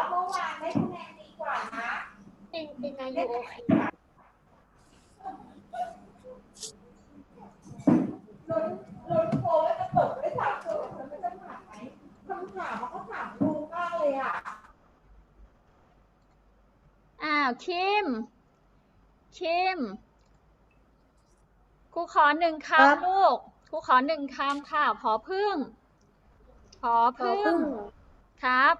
เอาเมื่อวานได้คะแนนดีกว่านะเป็นเป็นอายุโอเคลุ้นลุ้นโพลว่าจะตกได้สามตัวมันก็จะผ่านไหมคำถามมันก็ถามรู้มากเลยอะ อ้าว คิม คิม ครูขอหนึ่งครับคำลูก ครูขอหนึ่งคำค่ะ พอพึ่ง พอพึ่ง ครับ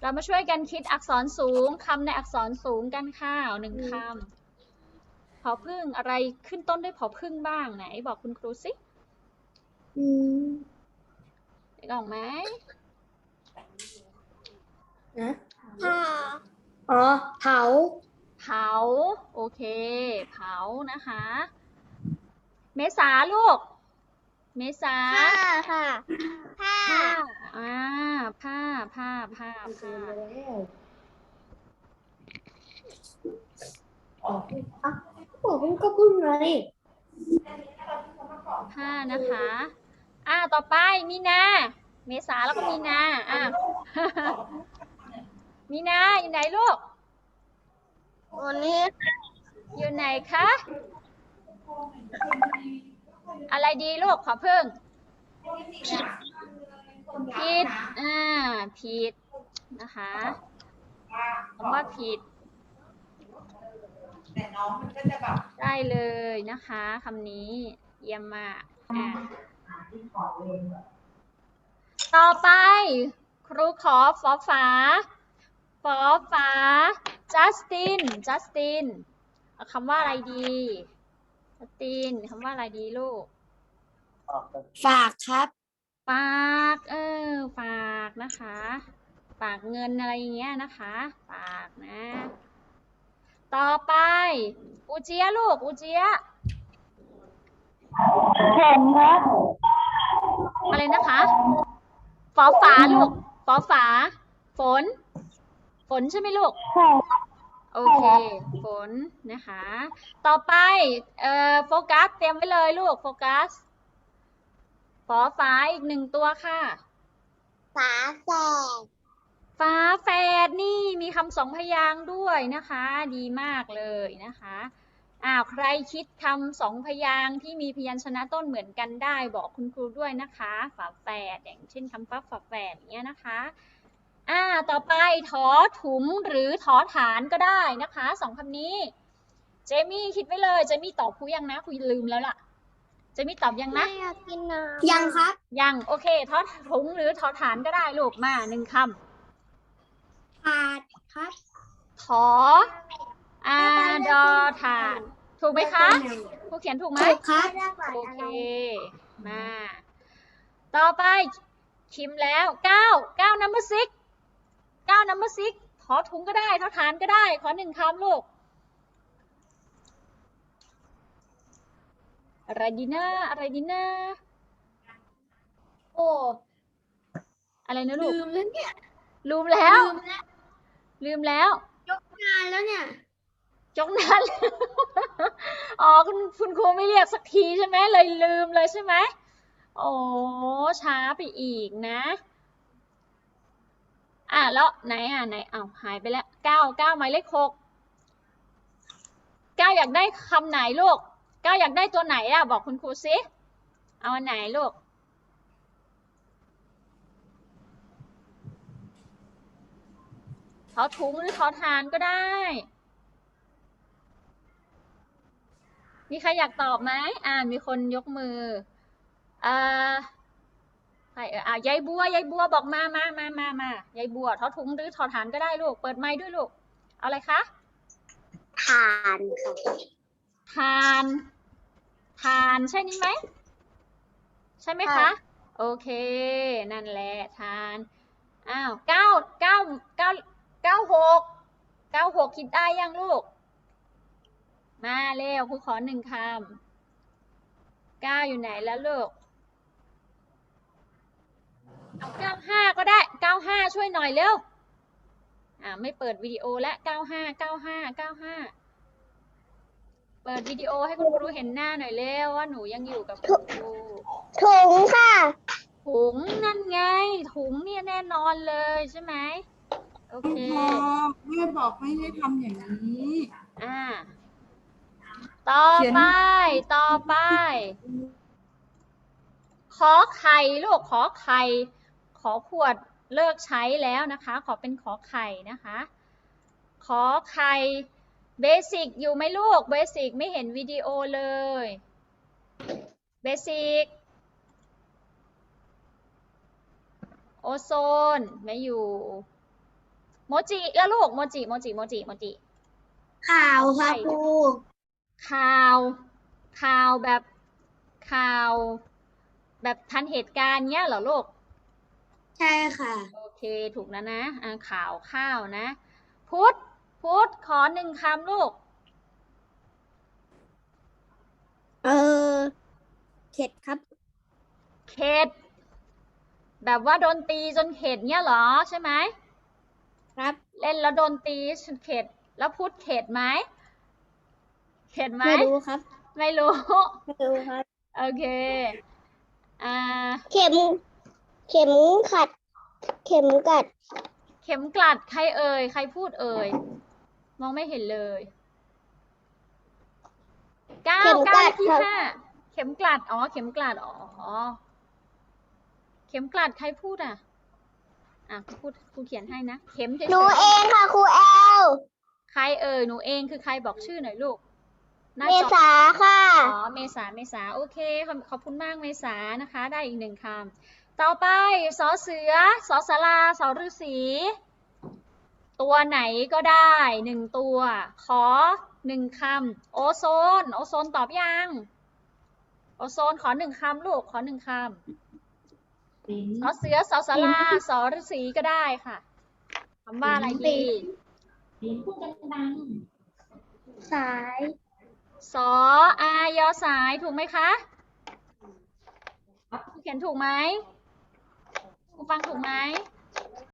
เรามาช่วยกันคิดอักษรสูงคำในอักษรสูงกันค่ะเอาหนึ่งคำพอพึ่งอะไรขึ้นต้นด้วยพอพึ่งบ้างไหน บอกคุณครูสิอืมนึกออกไหมนะผ้าอ๋อเผา เผา โอเค เผานะคะ เมษาลูก เมษาผ้าค่ะ ผ้า ผ้าอ่าผ้าผ้าผ้าผ้าอ๋อบอกคุณก็พึ่งเลยผ้านะคะ อ่าต่อไปมีนา เมษาแล้วก็มีนาอ่ามีนาอยู่ไหนลูกวันนี้อยู่ไหนคะ อะไรดีลูกขอเพิ่งผิดอ่าผิดนะคะคำว่าผิดแต่น้องมันก็จะแบบได้เลยนะคะคำนี้เยี่ยมมากอะต่อไป ครูขอฟอฝาฟอฝาจัสตินจัสตินคำว่าอะไรดี สตินคำว่าอะไรดีลูก ฝากครับฝาก เออ ฝากนะคะ ฝากเงินอะไรอย่างเงี้ยนะคะ ฝากนะ ต่อไป อูเจียลูก อูเจียแข่งครับอะไรนะคะฝอฝาลูกฝอฝา ฝน ฝนใช่ไหมลูกแข่ง โอเค ฝนนะคะ ต่อไปเอ่อโฟกัสเตรียมไว้เลยลูกโฟกัสฝอฝาอีกหนึ่งตัวค่ะ ฝาแฝดฟ้าแฝดนี่มีคำสองพยางค์ด้วยนะคะ ดีมากเลยนะคะอ้าวใครคิดคำสองพยางค์ที่มีพยัญชนะต้นเหมือนกันได้บอกคุณครูด้วยนะคะ ฝาแฝดอย่างเช่นคำฟ้าฝาแฝดอย่างเงี้ยนะคะ อ่า ต่อไปถอถุงหรือถอฐานก็ได้นะคะสองคำนี้ เจมี่คิดไว้เลย เจมี่ตอบครูยังนะครูลืมแล้วล่ะ เจมี่ตอบยังนะไม่อยากกินน้ำยังครับ ยัง โอเคทอถุงหรือถอฐานก็ได้ลูกมาหนึ่งคำขาดครับถออาดอฐานถูกไหมคะครูเขียนถูกไหมถูกครับโอเค มา ต่อไปคิมแล้วเก้าเก้านัมเบอร์ซิก เก้านัมเบอร์ซิกถอถุงก็ได้ถอฐานก็ได้ ขอหนึ่งคำลูกอะไรดีนะอะไรดีนะโอ้อะไรนะลูกลืมแล้วเนี่ยลืมแล้ว ลืมแล้วลืมแล้ว ยกงานแล้วเนี่ยจงนั้นอ๋อคุณคุณครูไม่เรียกสักทีใช่ไหมเลยลืมเลยใช่ไหมโอ้ช้าไปอีกนะ อะแล้วไหนอะไหนอ้าวหายไปแล้วเก้าเก้าหมายเลขหกเก้าอยากได้คำไหนลูกเก้าอยากได้ตัวไหนอะบอกคุณครูสิเอาไหนลูกทอถุงหรือทอทานก็ได้ มีใครอยากตอบไหมอ่ามีคนยกมืออ่า ใครเอออ่ายายบัวยายบัวบอกมามามามามายายบัวทอถุงหรือทอฐานก็ได้ลูก เปิดไมค์ด้วยลูก เอาอะไรคะทานค่ะทานทานใช่นี้ไหม ใช่ไหมคะค่ะโอเค นั่นแหละทาน อ้าวเก้าเก้าเก้าเก้าหกเก้าหกคิดได้ยังลูก มาเร็วครูขอหนึ่งคำเก้าอยู่ไหนแล้วลูก เอาเก้าห้าก็ได้เก้าห้าช่วยหน่อยเร็ว อ่าไม่เปิดวิดีโอแล้วเก้าห้าเก้าห้าเก้าห้าเปิดวิดีโอให้คุณครูเห็นหน้าหน่อยเร็วว่าหนูยังอยู่กับคุณครูถุงค่ะ ถุงนั่นไง ถุงเนี่ยแน่นอนเลยใช่ไหมโอเคพอแม่บอกไม่ให้ทำอย่างนี้ อ่า ต่อเขียนไป ต่อไป ขอไข่ลูกขอไข่ข อขวดเลิกใช้แล้วนะคะ ขอเป็นขอไข่นะคะ ขอไข่เบสิกอยู่ไหมลูกเบสิกไม่เห็นวิดีโอเลยเบสิกโอโซนไม่อยู่ โมจิแล้วลูกโมจิโมจิโมจิโมจิข่าวค่ะครูข่าว ข่าวแบบข่าว แบบทันเหตุการณ์เนี้ยเหรอลูก ใช่ค่ะ โอเคถูกแล้วนะอ่าข่าวข้าวนะ พุทธพุทธขอหนึ่งคำลูก เออเข็ดครับ เข็ด แบบว่าโดนตีจนเข็ดเนี้ยเหรอใช่ไหมครับ เล่นแล้วโดนตีจนเข็ด แล้วพุทธเข็ดไหมเข็ดไหมไม่รู้ครับ ไม่รู้ ไม่รู้ครับ โอเค อ่า เข็ม เข็มขัด เข็มกัด เข็มกลัดใครเอ่ย ใครพูดเอ่ย มองไม่เห็นเลยเก้าเข็มกลัเก้าดที่ครับ ห้าเข็มกลัด อ๋อ เข็มกลัด อ๋อ เข็มกลัดใครพูดอะ อะพูดครูเขียนให้นะ เข็มเฉยหนูๆเองค่ะครูแอลใครเอ่ย หนูเองคือใครบอกชื่อหน่อยลูกหน้าเมจอ ษาค่ะ อ๋อ เมษา เมษา โอเคขอบขอบคุณมาก เมษา นะคะ ได้อีกหนึ่งคำ ต่อไปสอเสือสอสาราสอฤาษีตัวไหนก็ได้หนึ่งตัว ขอหนึ่งคำโอโซน โอโซนตอบยัง โอโซนขอหนึ่งคำลูกขอหนึ่งคำสอเสือสอสาราสอฤาษีก็ได้ค่ะคำว่าอะไรดีสายสออายอสายถูกไหมคะเขียนถูกไหม คุณฟังถูกไหม